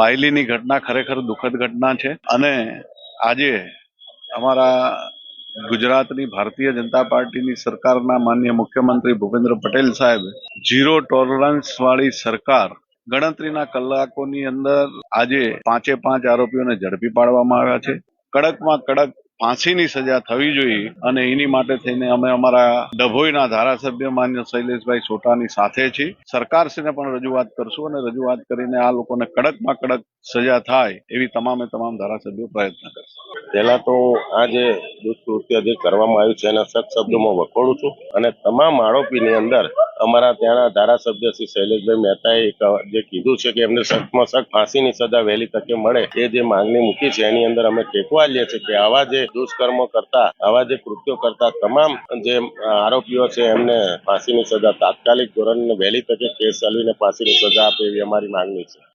પાયલીની ઘટના ખરેખર દુઃખદ ઘટના છે અને આજે અમારા ગુજરાતની ભારતીય જનતા પાર્ટીની સરકારના માન્ય મુખ્યમંત્રી ભૂપેન્દ્ર પટેલ સાહેબ ઝીરો ટોલરન્સ વાળી સરકાર ગણતરીના કલાકોની અંદર આજે પાંચે પાંચ આરોપીઓને ઝડપી પાડવામાં આવ્યા છે. કડકમાં કડક ફાંસીની સજા થવી જોઈએ અને એની માટે થઈને અમે અમારા ડભોઈના ધારાસભ્ય માન્ય શૈલેષભાઈ સોટાની સાથે છીએ. સરકારશ્રીને પણ રજૂઆત કરશું અને રજૂઆત કરીને આ લોકોને કડકમાં કડક સજા થાય એવી તમામે તમામ ધારાસભ્યો પ્રયત્ન કરશે. પહેલા તો આ જે દુષ્કૃત્ય જે કરવામાં આવ્યું છે એના સખ્ત શબ્દોમાં વખોડું છું અને તમામ આરોપીની અંદર અમારા ત્યાંના ધારાસભ્ય શ્રી શૈલેષભાઈ મહેતાએ એક, જે કીધું છે કે એમને સખમાં સખ ફાંસીની સજા વહેલી તકે મળે, એ જે માંગણી મૂકી છે, એની અંદર અમે ટેકવા લઈએ છીએ કે આવા જે દુષ્કર્મો કરતા, આવા જે કૃત્યો કરતા તમામ જે આરોપીઓ છે, એમને ફાંસીની સજા તાત્કાલિક ધોરણ વહેલી તકે કેસ ચાલવીને ફાંસીની સજા આપે એવી અમારી માંગણી છે.